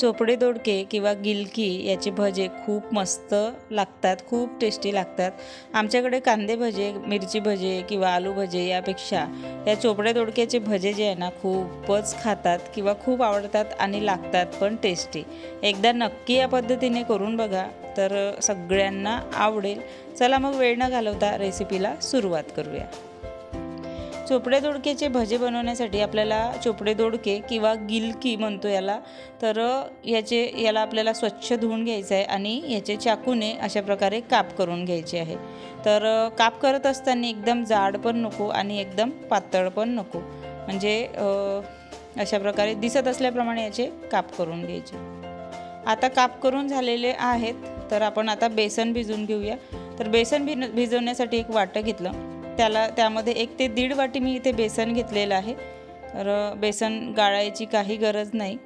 चोपडे दोडके किंवा गिलकी याचे भजे खूप मस्त लागतात खूप टेस्टी लागतात. आमच्याकडे कांदे भजे मिरची भजे किंवा आलू भजे यापेक्षा या चोपडे दोडक्याचे भजे जे आहे ना खूपच खातात किंवा खूप आवडतात आणि लागतात पण टेस्टी एकदा नक्की या पद्धतीने करून बघा तर सगळ्यांना आवडेल. चला मग वेळ न घालवता रेसिपीला सुरुवात करूया. चोपडे दोडकेचे भजे बनवण्यासाठी आपल्याला चोपडे दोडके किंवा गिलकी म्हणतो याला तर याचे याला आपल्याला स्वच्छ धुवून घ्यायचं आहे आणि याचे चाकूने अशा प्रकारे काप करून घ्यायचे आहे. तर काप करत असताना एकदम जाड पण नको आणि एकदम पातळ पण नको. म्हणजे अशा प्रकारे दिसत असल्याप्रमाणे याचे काप करून घ्यायचे. आता काप करून झालेले आहेत तर आपण आता बेसन भिजवून घेऊया. तर बेसन भिन भिजवण्यासाठी एक वाटं घेतलं. त्याला त्यामध्ये एक ते दीड वाटी मी इथे बेसन घेतलेलं आहे. तर बेसन गाळायची काही गरज नाही.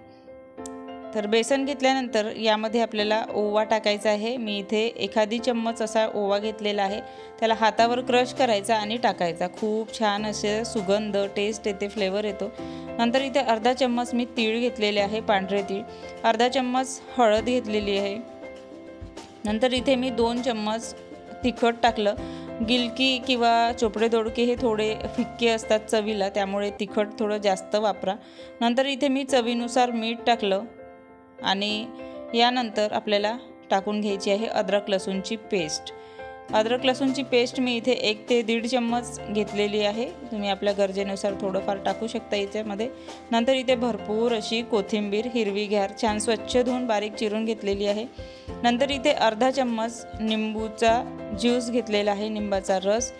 तर बेसन घेतल्यानंतर यामध्ये आपल्याला ओवा टाकायचा आहे. मी इथे एखादी चम्मच असा ओवा घेतलेला आहे. त्याला हातावर क्रश करायचा आणि टाकायचा. खूप छान असे सुगंध टेस्ट येते फ्लेवर येतो. नंतर इथे अर्धा चम्मच मी तीळ घेतलेले आहे पांढरे तीळ. अर्धा चम्मच हळद घेतलेली आहे. नंतर इथे मी दोन चम्मच तिखट टाकलं. गिलकी किंवा चोपडे दोडके हे थोडे फिक्के असतात चवीला त्यामुळे तिखट थोडं जास्त वापरा. नंतर इथे मी चवीनुसार मीठ टाकलं आणि यानंतर आपल्याला टाकून घ्यायची आहे अद्रक लसूणची पेस्ट. अद्रक लसूणची पेस्ट मी इथे एक ते दीड चम्मच घेतलेली आहे. तुम्ही आपल्या गरजेनुसार थोडंफार टाकू शकता याच्यामध्ये. नंतर इथे भरपूर अशी कोथिंबीर हिरवीगार छान स्वच्छ धुवून बारीक चिरून घेतलेली आहे. नंतर इथे अर्धा चम्मच निंबूचा ज्यूस घेतलेला आहे निंबाचा रस.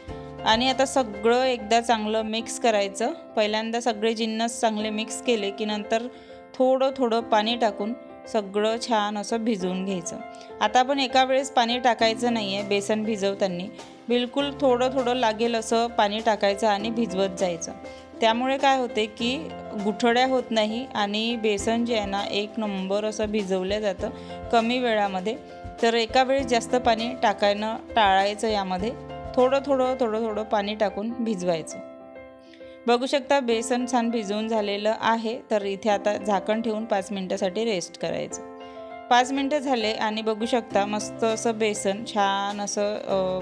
आणि आता सगळं एकदा चांगलं मिक्स करायचं. पहिल्यांदा सगळे जिन्नस चांगले मिक्स केले की नंतर थोडं थोडं पाणी टाकून सगळं छान असं भिजवून घ्यायचं. आता आपण एका वेळेस पाणी टाकायचं नाही आहे बेसन भिजवताना. बिलकुल थोडं थोडं लागेल असं पाणी टाकायचं आणि भिजवत जायचं. त्यामुळे काय होते की गुठड्या होत नाही आणि बेसन जे आहे ना एक नंबर असं भिजवलं जातं कमी वेळामध्ये. तर एका वेळेस जास्त पाणी टाकायनं टाळायचं यामध्ये. थोडं थोडं थोडं थोडं पाणी टाकून भिजवायचं. बघू शकता बेसन छान भिजवून झालेलं आहे तर इथे आता झाकण ठेवून पाच मिनटासाठी रेस्ट करायचं. पाच मिनटं झाले आणि बघू शकता मस्त असं बेसन छान असं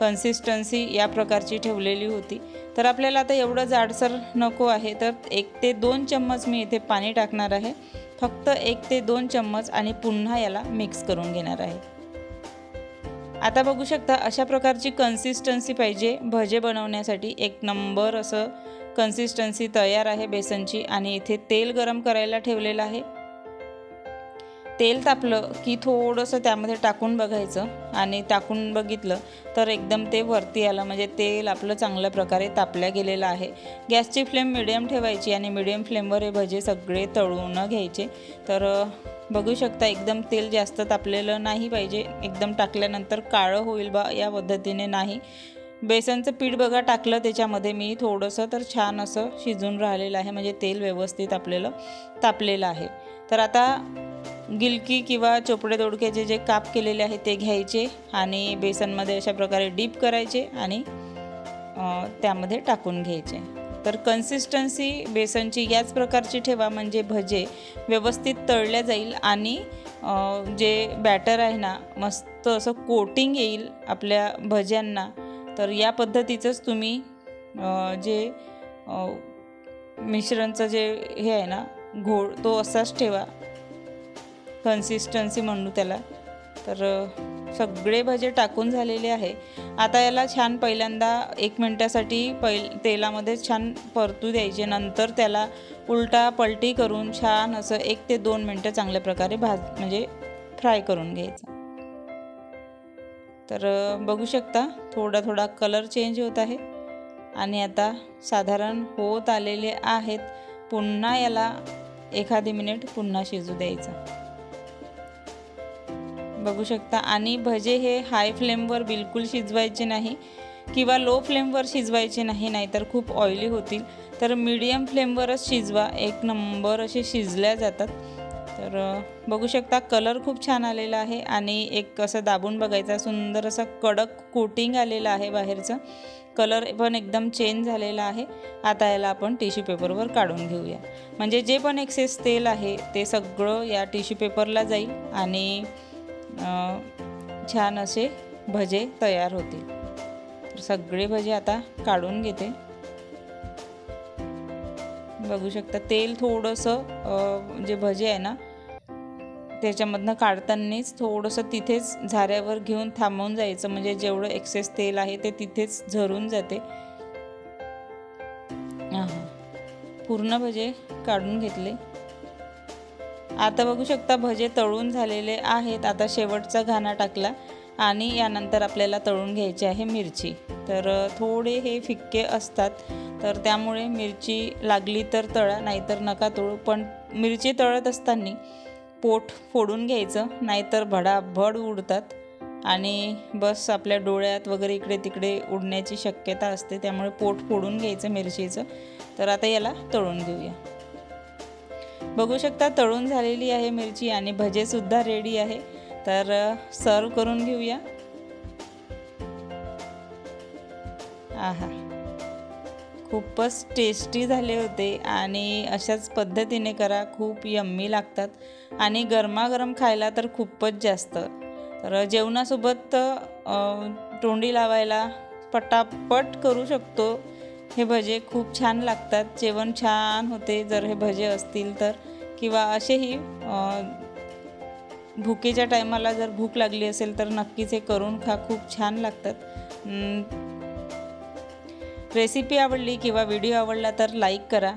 कन्सिस्टन्सी या प्रकारची ठेवलेली होती. तर आपल्याला आता एवढं जाडसर नको आहे तर एक ते दोन चम्मच मी इथे पाणी टाकणार आहे. फक्त एक ते दोन चम्मच आणि पुन्हा याला मिक्स करून घेणार आहे. आता बघू शकता अशा प्रकारची कन्सिस्टन्सी पाहिजे. भजे बनवण्यासाठी एक नंबर असं कन्सिस्टन्सी तयार आहे बेसनची आणि इथे तेल गरम करायला ठेवलेलं आहे. तेल तापलं की थोडंसं त्यामध्ये टाकून बघायचं आणि टाकून बघितलं तर एकदम ते वरती आलं. म्हणजे तेल आपलं चांगल्या प्रकारे तापल्या गेलेलं आहे. गॅसची फ्लेम मिडियम ठेवायची आणि मिडियम फ्लेमवर हे भजे सगळे तळून घ्यायचे. तर बघू शकता एकदम तेल जास्त तापलेलं नाही पाहिजे. एकदम टाकल्यानंतर काळं होईल बा या पद्धतीने नाही. बेसनचं पीठ बघा टाकलं त्याच्यामध्ये मी. थोडंसं तर छान असं शिजून राहिलेलं आहे म्हणजे तेल व्यवस्थित आपल्याला तापलेलं आहे. तर आता गिलकी किंवा चोपडे दोडक्याचे जे काप केलेले आहे ते घ्यायचे आणि बेसनमध्ये अशा प्रकारे डीप करायचे आणि त्यामध्ये टाकून घ्यायचे. तर कन्सिस्टन्सी बेसनची याच प्रकारची ठेवा म्हणजे भजे व्यवस्थित तळल्या जाईल आणि जे बॅटर आहे ना मस्त असं कोटिंग येईल आपल्या भज्यांना. तर या पद्धतीचंच तुम्ही जे मिश्रणचं जे हे आहे ना घोळ तो असाच ठेवा. कन्सिस्टन्सी म्हणू त्याला. तर सगळे भजे टाकून झालेले आहे. आता याला छान पहिल्यांदा एक मिनटासाठी पैल तेलामध्ये छान परतू द्यायचे. नंतर त्याला उलटा पलटी करून छान असं एक ते दोन मिनटं चांगल्या प्रकारे भाज म्हणजे फ्राय करून घ्यायचं. तर बघू शकता थोडा थोडा कलर चेंज होत आहे. आणि आता साधारण होत आलेले आहेत. पुन्हा याला एखादी मिनिट पुन्हा शिजू द्यायचं. बघू शकता. आणि भजे हे हाय फ्लेमवर बिलकुल शिजवायचे नाही किंवा लो फ्लेमवर शिजवायचे नाही नाहीतर खूप ऑइली होतील. तर मीडियम फ्लेमवरच शिजवा. एक नंबर असे शिजल्या जातात. तर बघू शकता कलर खूप छान आलेला आहे आणि एक असं दाबून बघायचा सुंदर असा कडक कोटिंग आलेलं आहे बाहेरचं. कलर पण एकदम चेंज झालेला आहे. आता याला आपण टिश्यू पेपरवर काढून घेऊया. म्हणजे जे पण एक्सेस तेल आहे ते सगळं या टिश्यू पेपरला जाईल आणि छान असे भजे तयार होतील. सगळे भजे आता काढून घेते. बघू शकता तेल थोडंसं जे भजे आहे ना त्याच्यामधनं काढतानाच थोडंसं तिथेच झाऱ्यावर घेऊन थांबवून जायचं. म्हणजे जेवढं एक्सेस तेल आहे ते तिथेच झरून जाते. पूर्ण भजे काढून घेतले. आता बघू शकता भजे तळून झालेले आहेत. आता शेवटचा घाणा टाकला आणि यानंतर आपल्याला तळून घ्यायची आहे मिरची. तर थोडे हे फिक्के असतात तर त्यामुळे मिरची लागली तर तळा नाहीतर नका तळू. पण मिरची तळत असताना पोट फोडून घ्यायचं नाहीतर भडाभड उडतात आणि बस आपल्या डोळ्यात वगैरे इकडे तिकडे उडण्याची शक्यता असते त्यामुळे पोट फोडून घ्यायचं मिरचीचं. तर आता याला तळून घेऊया. बघू शकता तळून झालेली आहे मिरची आणि भजेसुद्धा रेडी आहे. तर सर्व करून घेऊया. आहा. खूपच टेस्टी झाले होते आणि अशाच पद्धतीने करा खूप यम्मी लागतात. आणि गरमागरम खायला तर खूपच जास्त. तर जेवणासोबत तोंडी लावायला पटापट करू शकतो. हे भजे खूप छान लागतात. जेवण छान होते जर हे भजे असतील तर. किंवा असेही भुकेच्या टायमाला जर भूक लागली असेल तर नक्कीच हे करून खा. खूप छान लागतात. रेसिपी आवडली किंवा व्हिडिओ आवडला तर लाईक करा.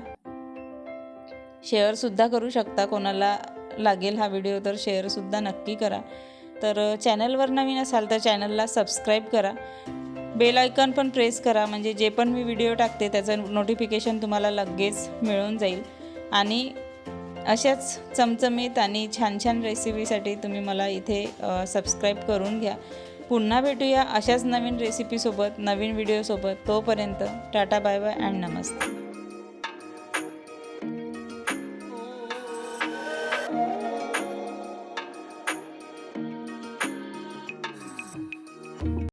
शेअरसुद्धा करू शकता कोणाला लागेल हा व्हिडिओ तर शेअरसुद्धा नक्की करा. तर चॅनलवर नवीन असाल तर चॅनलला सबस्क्राईब करा. बेल आयकॉन पण प्रेस करा म्हणजे जे पण मी व्हिडिओ टाकते त्याचं नोटिफिकेशन तुम्हाला लगेच मिळून जाईल. आणि अशाच चमचमीत आणि छान छान रेसिपीसाठी तुम्ही मला इथे सबस्क्राईब करून घ्या. पुन्हा भेटूया अशाच नवीन रेसिपीसोबत नवीन व्हिडिओसोबत तोपर्यंत tata bye bye and Namaste.